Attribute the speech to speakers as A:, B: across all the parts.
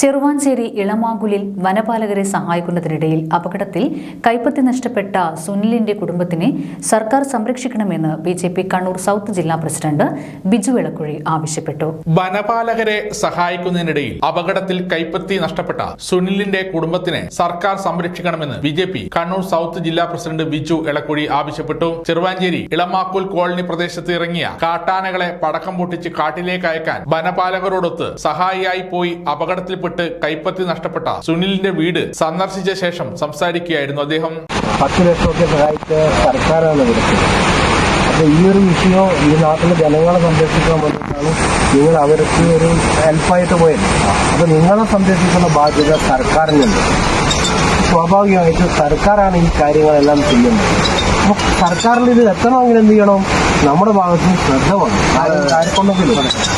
A: ചെറുവാഞ്ചേരി ഇളമാങ്കുലിൽ വനപാലകരെ സഹായിക്കുന്നതിനിടയിൽ അപകടത്തിൽ കൈപ്പത്തി നഷ്ടപ്പെട്ട സുനിലിന്റെ കുടുംബത്തിനെ സർക്കാർ സംരക്ഷിക്കണമെന്ന് B J P Kannur south ജില്ലാ പ്രസിഡന്റ് ബിജു ഇളക്കുഴി ആവശ്യപ്പെട്ടു.
B: വനപാലകരെ സഹായിക്കുന്നതിനിടയിൽ അപകടത്തിൽ കൈപ്പത്തി നഷ്ടപ്പെട്ട സുനിലിന്റെ കുടുംബത്തിനെ സർക്കാർ സംരക്ഷിക്കണമെന്ന് B J P Kannur south ജില്ലാ പ്രസിഡന്റ് ബിജു ഇളക്കുഴി ആവശ്യപ്പെട്ടു. ചെറുവാഞ്ചേരി ഇളമാക്കുൽ കോളനി പ്രദേശത്ത് ഇറങ്ങിയ കാട്ടാനകളെ പടക്കം പൊട്ടിച്ച് കാട്ടിലേക്ക് അയക്കാൻ വനപാലകരോടൊത്ത് സഹായിയായി പോയി അപകടത്തിൽപ്പെട്ട് കൈപ്പത്തി നഷ്ടപ്പെട്ട സുനിലിന്റെ വീട് സന്ദർശിച്ച ശേഷം സംസാരിക്കുകയായിരുന്നു അദ്ദേഹം.
C: പത്ത് ലക്ഷമൊക്കെ സഹായിച്ച സർക്കാരാണ് കൊടുത്തത് അപ്പൊ ഈ ഒരു വിഷയം ഈ നാട്ടിലെ ജനങ്ങളെ സംരക്ഷിക്കാൻ വേണ്ടിയിട്ടാണ് നിങ്ങൾ അവർക്ക് ഒരു ഹെൽപ്പായിട്ട് പോയത്. അപ്പൊ നിങ്ങളെ സംരക്ഷിക്കുന്ന ബാധ്യത സർക്കാരിനുണ്ട്. സ്വാഭാവികമായിട്ട് സർക്കാരാണ് ഈ കാര്യങ്ങളെല്ലാം ചെയ്യുന്നത്. അപ്പൊ സർക്കാരിൽ ഇത് എത്തണമെങ്കിൽ എന്ത് ചെയ്യണം? നമ്മുടെ ഭാഗത്ത് ശ്രദ്ധ വന്നു.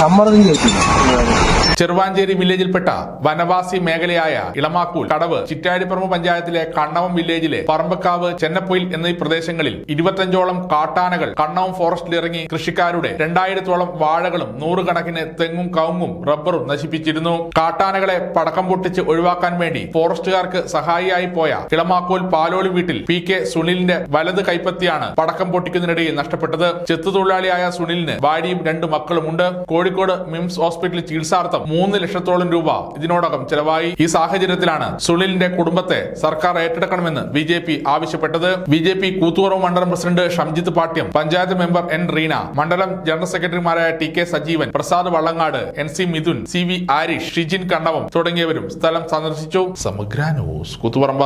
C: സമ്മർദ്ദം ചെയ്യില്ല
B: ചെറുവാഞ്ചേരി വില്ലേജിൽപ്പെട്ട വനവാസി മേഖലയായ ഇളമാക്കൂൽ കടവ് ചിറ്റാടിപ്പറമ്പ് പഞ്ചായത്തിലെ കണ്ണവം വില്ലേജിലെ പറമ്പക്കാവ് ചെന്നപ്പൊയിൽ എന്നീ പ്രദേശങ്ങളിൽ ഇരുപത്തഞ്ചോളം കാട്ടാനകൾ കണ്ണവം ഫോറസ്റ്റിൽ ഇറങ്ങി കൃഷിക്കാരുടെ രണ്ടായിരത്തോളം വാഴകളും നൂറുകണക്കിന് തെങ്ങും കവുങ്ങും റബ്ബറും നശിപ്പിച്ചിരുന്നു. കാട്ടാനകളെ പടക്കം പൊട്ടിച്ച് ഒഴിവാക്കാൻ വേണ്ടി ഫോറസ്റ്റുകാർക്ക് സഹായിയായി പോയ ഇളമാക്കൂൽ പാലോളി വീട്ടിൽ പി കെ സുനിലിന്റെ വലത് കൈപ്പത്തിയാണ് പടക്കം പൊട്ടിക്കുന്നതിനിടയിൽ നഷ്ടപ്പെട്ടത്. ചെത്തുതൊഴിലാളിയായ സുനിലിന് ഭാര്യയും രണ്ട് മക്കളുമുണ്ട് കോഴിക്കോട് മിംസ് ഹോസ്പിറ്റലിൽ ചികിത്സാർത്ഥം മൂന്ന് ലക്ഷത്തോളം രൂപ ഇതിനോടകം ചെലവായി. ഈ സാഹചര്യത്തിലാണ് സുനിലിന്റെ കുടുംബത്തെ സർക്കാർ ഏറ്റെടുക്കണമെന്ന് ബി ജെ പി ആവശ്യപ്പെട്ടത്. ബി ജെ പി കൂത്തുപറവ് മണ്ഡലം president Shamjith Pattiam panchayat member N Reena മണ്ഡലം ജനറൽ സെക്രട്ടറിമാരായ T K Sajeevan Prasad Vallangad N C Mithun C V Arish Shijin Kannavam തുടങ്ങിയവരും സ്ഥലം സന്ദർശിച്ചു. സമഗ്ര ന്യൂസ് കൂത്തുപറമ്പ.